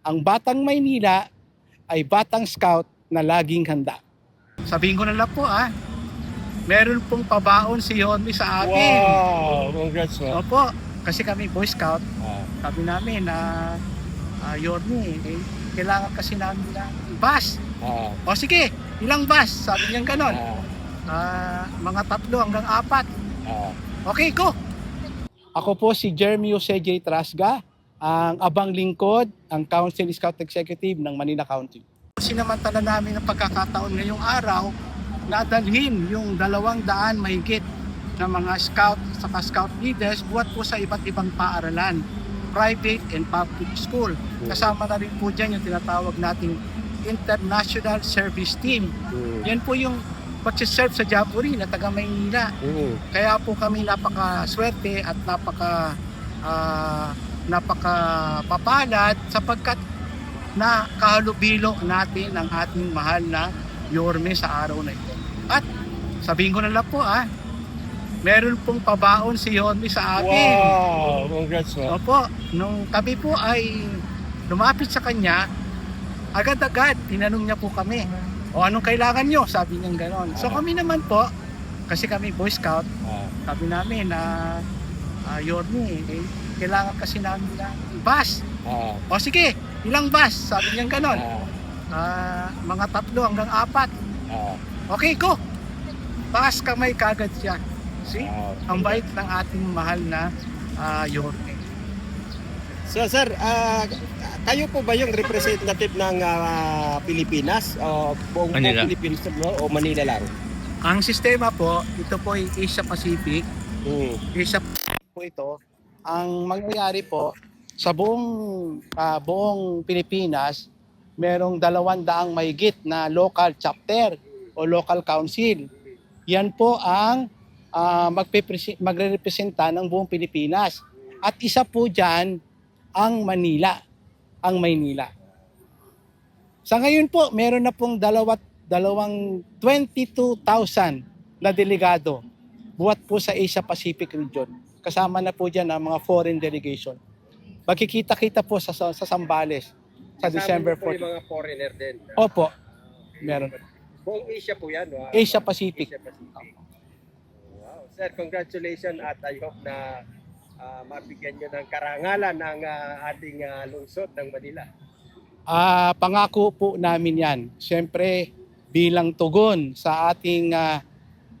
ang Batang Maynila ay Batang Scout na laging handa. Sabihin ko na lang po ah, meron pong pabaon si Yonmi sa akin. Wow! Congrats mo. Opo, kasi kami Boy Scout, Ah, sabi namin na uh, Yormi, eh, kailangan kasi namin ng bus. ah, O sige, ilang bus? Sabi niya ganon. ah, Ah, mga tatlo hanggang apat. ah. Okay, go! Ako po si Jeremy Jose J. Trasga, ang abang lingkod, ang Council Scout Executive ng Manila County. Sinamantala namin ang pagkakataon ngayong araw na dalhin yung dalawang daan mahigit na mga scout sa scout leaders buhat po sa iba't ibang paaralan, private and public school. Kasama na rin po dyan yung tinatawag nating International Service Team. Mm, Yan po yung pag-serve sa Jamboree na taga Maynila. mm, Kaya po kami napaka-swerte at napaka ah, napaka papalad sapagkat na kahalubilo natin ang ating mahal na Yorme sa araw na ito. At sabihin ko na lang po ah, meron pong pabaon si Yorme sa akin. Wow! Congrats mo. Opo, nung kami po ay lumapit sa kanya, agad-agad tinanong niya po kami, o anong kailangan nyo? Sabi niya gano'n. So Ah. kami naman po, kasi kami Boy Scout, Ah, sabi namin na uh, Yorme, eh, kailangan kasi namin ng bus. ah, O sige, ilang bus? Sabi niya gano'n. ah, Ah, mga tatlo hanggang apat. ah, Okay, go! Taas kamay kagad siya. See? ah. Ang bait ng ating mahal na uh, Yorme. So sir, ah, kayo po ba yung representative ng ah, Pilipinas? O buong, buong Manila. Pilipinas no? o Manila lang? Ang sistema po, ito po ay Asia Pacific. Mm, Asia Pacific po ito. Ang mangyayari po, sa buong, ah, buong Pilipinas, merong dalawang daang mahigit na local chapter o local council. Yan po ang magpipresi- magre-representa ng buong Pilipinas. At isa po dyan, ang Manila, ang Maynila. Sa ngayon po, meron na pong dalawat, dalawang 22,000 na delegado buhat po sa Asia Pacific region. Kasama na po dyan ang mga foreign delegation. Magkikita-kita po sa, sa Sambales sa December Kasama po 14. yung mga foreigner din. Opo, meron. Buong Asia po yan. Wow. Asia Pacific. Asia Pacific. Wow. Sir, congratulations at I hope na ah, mabigyan nyo ng karangalan ng ah, ating ah, lungsod ng Manila. Ah, pangako po namin 'yan. Siyempre bilang tugon sa ating ah,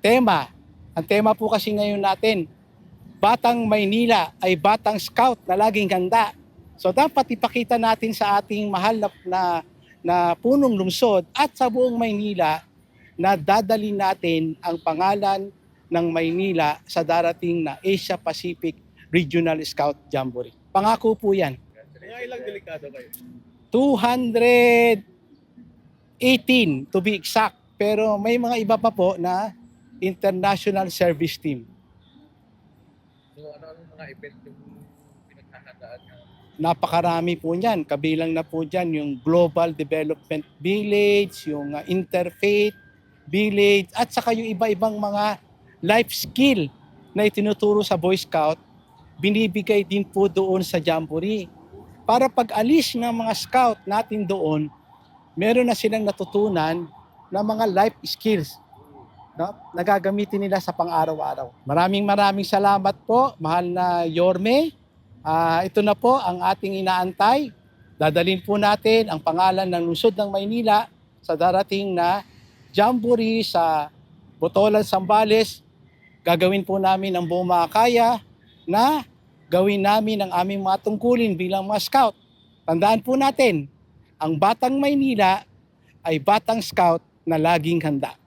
tema. Ang tema po kasi ngayon natin, Batang Maynila ay Batang Scout na laging handa. So dapat ipakita natin sa ating mahal na, na, na punong lungsod at sa buong Maynila na dadali natin ang pangalan ng Maynila sa darating na Asia Pacific Regional Scout Jamboree. Pangako po yan. Mga ilang delikado kayo? 218 to be exact. Pero may mga iba pa po na international service team. So ano ang mga event yung pinagkakadaan nyo? Napakarami po niyan. Kabilang na po dyan yung Global Development Village, yung uh, Interfaith Village, at saka yung iba-ibang mga life skill na itinuturo sa Boy Scout, binibigay din po doon sa Jamboree. Para pag alis ng mga scout natin doon, meron na silang natutunan na mga life skills no? na gagamitin nila sa pang-araw-araw. Maraming maraming salamat po, mahal na Yorme. Ah, ito na po ang ating inaantay. Dadalhin po natin ang pangalan ng lungsod ng Maynila sa darating na Jamboree sa Botolan, Sambales. Gagawin po namin ang buong makakaya na gawin namin ang aming mga tungkulin bilang mga scout. Tandaan po natin, ang Batang Maynila ay Batang Scout na laging handa.